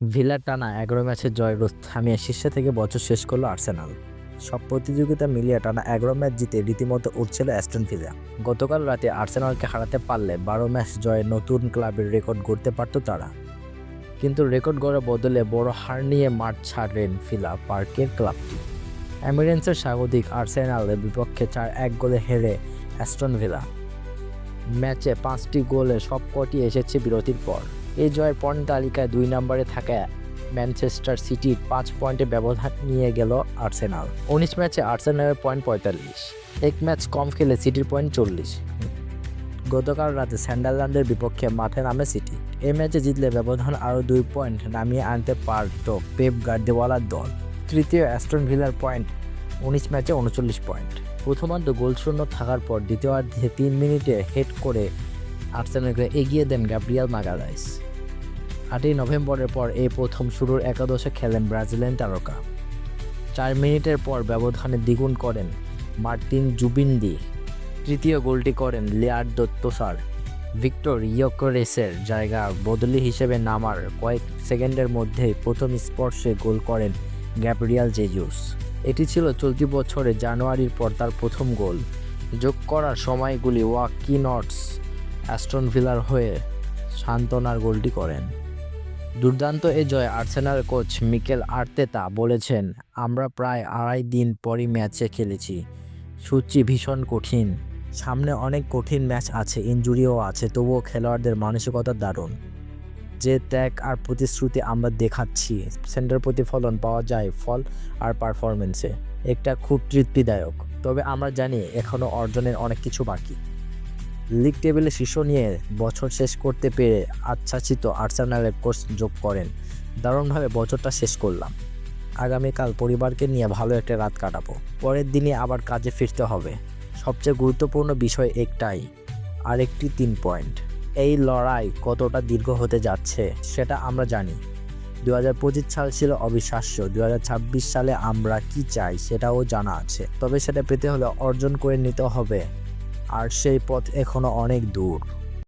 ভিলার টানা এগারো ম্যাচের জয়রোধ থামিয়ে শীর্ষে থেকে বছর শেষ করল আর্সেনাল। সব প্রতিযোগিতা মিলিয়ে টানা এগারো ম্যাচ জিতে রীতিমতো উঠছিল অ্যাস্টন ভিলা। গতকাল রাতে আর্সেনালকে হারাতে পারলে বারো ম্যাচ জয়ে নতুন ক্লাবের রেকর্ড গড়তে পারত তারা। কিন্তু রেকর্ড গড়ার বদলে বড় হার নিয়ে মাঠ ছাড়েন ফিলা পার্কের ক্লাবটি। অ্যামিরেন্সের স্বাগতিক আর্সেনালের বিপক্ষে চার এক গোলে হেরে অ্যাস্টন ভিলা। ম্যাচে পাঁচটি গোলে সবকটি এসেছে বিরতির পর। এই জয়ের পয়েন্ট তালিকায় দুই নম্বরে থাকা ম্যানচেস্টার সিটির পাঁচ পয়েন্টে ব্যবধান নিয়ে গেল আর্সেনাল। উনিশ ম্যাচে আর্সেনালের পয়েন্ট পঁয়তাল্লিশ। এক ম্যাচ কম খেলে সিটির পয়েন্ট চল্লিশ। গতকাল রাতে স্যান্ডারল্যান্ডের বিপক্ষে মাঠে নামে সিটি। এই ম্যাচে জিতলে ব্যবধান আরও দুই পয়েন্ট নামিয়ে আনতে পারত পেপ গার্দিওয়ালার দল। তৃতীয় অ্যাস্টন ভিলার পয়েন্ট উনিশ ম্যাচে উনচল্লিশ পয়েন্ট। প্রথমার্ধ গোলশূন্য থাকার পর দ্বিতীয়ার্ধে তিন মিনিটে হেড করে আর্সেনালকে এগিয়ে দেন গ্যাব্রিয়াল মাগালাইস। আটই নভেম্বরের পর এই প্রথম শুরুর একাদশে খেলেন ব্রাজিলিয়ান তারকা। চার মিনিটের পর ব্যবধানে দ্বিগুণ করেন মার্টিন জুবিন্দি তৃতীয় গোলটি করেন লিয়ার্দো তোসার। ভিক্টর ইয়োকোরেসের জায়গা বদলি হিসেবে নামার কয়েক সেকেন্ডের মধ্যেই প্রথম স্পর্শে গোল করেন গ্যাব্রিয়াল জেজুস। এটি ছিল চলতি বছরে জানুয়ারির পর তার প্রথম গোল। যোগ করার সময়গুলি ওয়াকিনটস অ্যাস্টন ভিলার হয়ে সান্ত্বনার গোলটি করেন। দুর্দান্ত এ জয় আর্সেনাল কোচ মিকেল আর্তেতা বলেছেন, আমরা প্রায় আড়াই দিন পরই ম্যাচে খেলেছি। সূচি ভীষণ কঠিন। সামনে অনেক কঠিন ম্যাচ আছে ইনজুরিও আছে, তবুও খেলোয়াড়দের মানসিকতা দারুণ। যে ত্যাগ আর প্রতিশ্রুতি আমরা দেখাচ্ছি। সেন্টার প্রতিফলন পাওয়া যায় ফল আর পারফরমেন্সে একটা খুব তৃপ্তিদায়ক। তবে আমরা জানি এখনও অর্জনের অনেক কিছু বাকি। লিগ টেবিলে শীর্ষ নিয়ে বছর শেষ করতে পেরে আচ্ছাচিত আর্সেনালের কোচ যোগ করেন। দারুণভাবে বছরটা শেষ করলাম। আগামীকাল পরিবারকে নিয়ে ভালো একটা রাত কাটাবো। পরের দিনে আবার কাজে ফিরতে হবে। সবচেয়ে গুরুত্বপূর্ণ বিষয় একটাই, আরেকটি তিন পয়েন্ট। এই লড়াই কতটা দীর্ঘ হতে যাচ্ছে সেটা আমরা জানি। দু হাজার পঁচিশ সাল ছিল অবিশ্বাস্য। দু হাজার ছাব্বিশ সালে আমরা কি চাই সেটাও জানা আছে। তবে সেটা পেতে হলে অর্জন করে নিতে হবে। আর সেই পথ এখনও অনেক দূর।